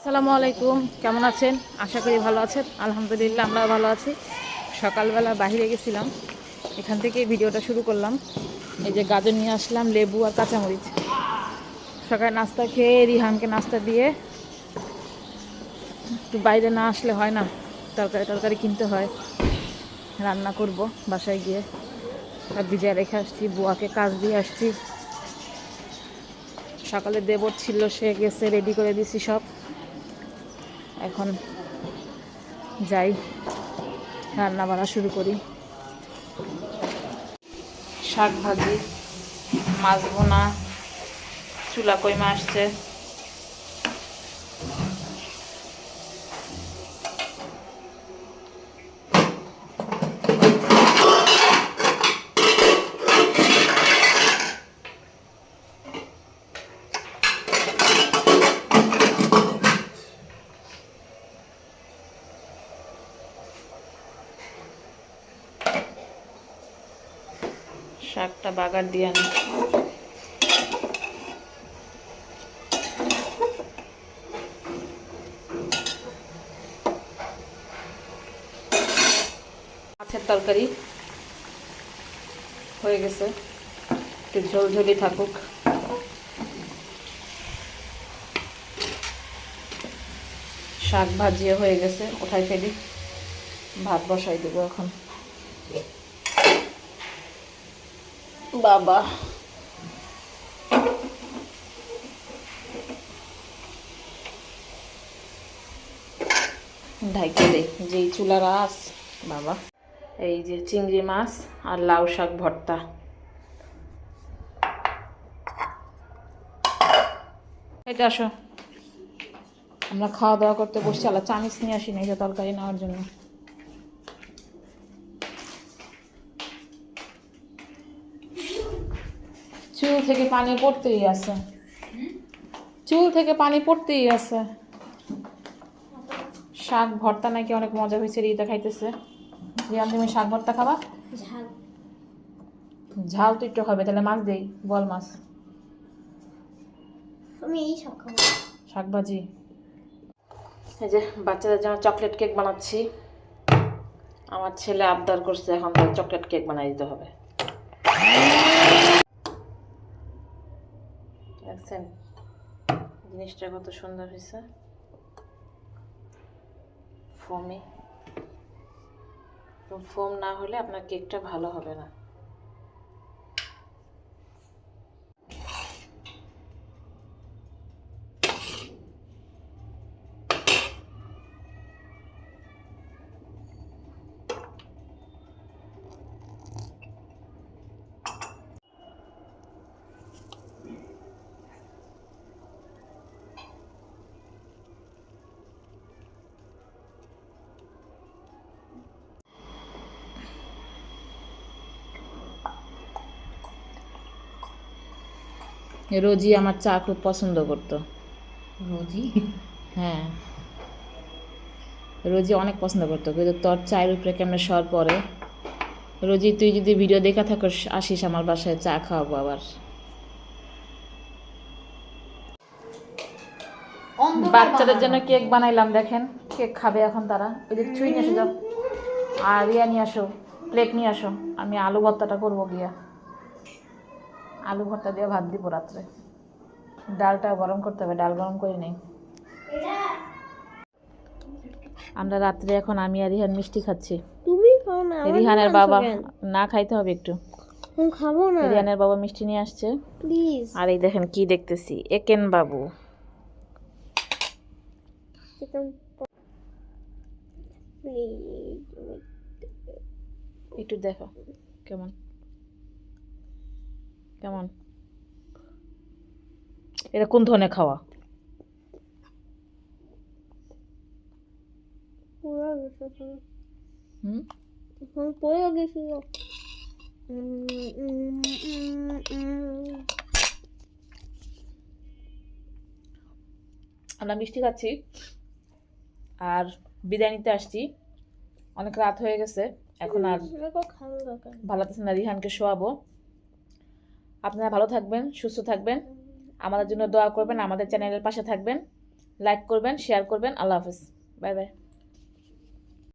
আসসালামু আলাইকুম। কেমন আছেন? আশা করি ভালো আছেন। আলহামদুলিল্লাহ, আমরাও ভালো আছি। সকালবেলা বাইরে গেছিলাম। এখান থেকে ভিডিওটা শুরু করলাম। এই যে গাজর নিয়ে আসলাম, লেবু আর কাঁচামরিচ। সকালে নাস্তা খেয়ে রিহানকে নাস্তা দিয়ে একটু বাইরে না আসলে হয় না। তরকারি তরকারি কিনতে হয়। রান্না করব বাসায় গিয়ে। আর ভিজিয়ে রেখে আসছি, বুয়াকে কাজ দিয়ে আসছি। সকালে দেবর ছিল, সে গেছে রেডি করে দিছি সব। এখন যাই রান্না বান্না শুরু করি। শাক ভাজি মাছ বোনা চুলা কইমা আসছে। শাকটা বাগার দিয়ে আনি। মাছের তরকারি হয়ে গেছে। একটু ঝোলঝোলি থাকুক। শাক ভাজিয়ে হয়ে গেছে। ওঠাই ফেলি। ভাত বসাই দেবো এখন। বাবা। ঢাইকে দে যেই চুলার আস বাবা। এই যে চিংড়ি মাছ আর লাউ শাক ভর্তা। এটা আসো। আমরা খাওয়া দাওয়া করতে বসছি আলা চামিচ নিয়ে আসি না, এই যে তরকারি নেওয়ার জন্য। চুল থেকে পানি পড়তেই আছে। চুল থেকে পানি পড়তেই আছে। শাক ভর্তা নাকি অনেক মজা হয়েছে রিতা খাইতেছে। রিয়ান তুমি শাক ভর্তা খাবা? ঝাল। ঝাল তো একটু হবে তাহলে মাছ দেই বল মাছ। আমি এই সব খাব। শাক ভাজি। এই যে বাচ্চাদের জন্য চকলেট কেক বানাচ্ছি। আমার ছেলে আবদার করছে এখন চকলেট কেক বানাই দিতে হবে। দেখছেন? জিনিসটা কত সুন্দর হয়েছে। ফোমে ফোম না হলে আপনার কেকটা ভালো হবে না। রোজি আমার চা খুব পছন্দ করতো। রোজি হ্যাঁ। রোজি অনেক পছন্দ করতো কিন্তু তোর চায়ের উপরে কেমন সর পরে রোজি তুই যদি ভিডিও দেখা থাকস আসিস আমার বাসায় চা খাওয়াবো আবার। বাচ্চাদের জন্য কেক বানাইলাম দেখেন। কেক খাবে এখন তারা। ওই যে চুই নিয়ে এসো যাও। আর ইয়া নিয়ে আসো প্লেট নিয়ে আসো। আমি আলু ভর্তাটা করব গিয়া। আলু ভর্তা দিয়ে ভাত দিব রাত্রে। ডালটা গরম করতে হবে ডাল গরম করে নেই। আমরা রাত্রে এখন আমি আর রিহান মিষ্টি খাচ্ছি। তুমি খাও না রিহানের বাবা না খাইতে হবে একটু। আমি খাব না। রিহানের বাবা মিষ্টি নিয়ে আসছে। প্লিজ। আর এই দেখেন কি দেখতেছি একেন বাবু। একটু দেখো কেমন? কেমন? এটা কোন ধরনের খাওয়া? পড়ে গেছিল। আমরা মিষ্টি খাচ্ছি আর বিদায় নিতে আসছি। অনেক রাত হয়ে গেছে এখন আর ভালো লাগতেছে না রিহানকে শোয়াবো। আপনারা ভালো থাকবেন, সুস্থ থাকবেন। আমাদের জন্য দোয়া করবেন, আমাদের চ্যানেলের পাশে থাকবেন। লাইক করবেন শেয়ার করবেন। আল্লাহ হাফিজ। Bye bye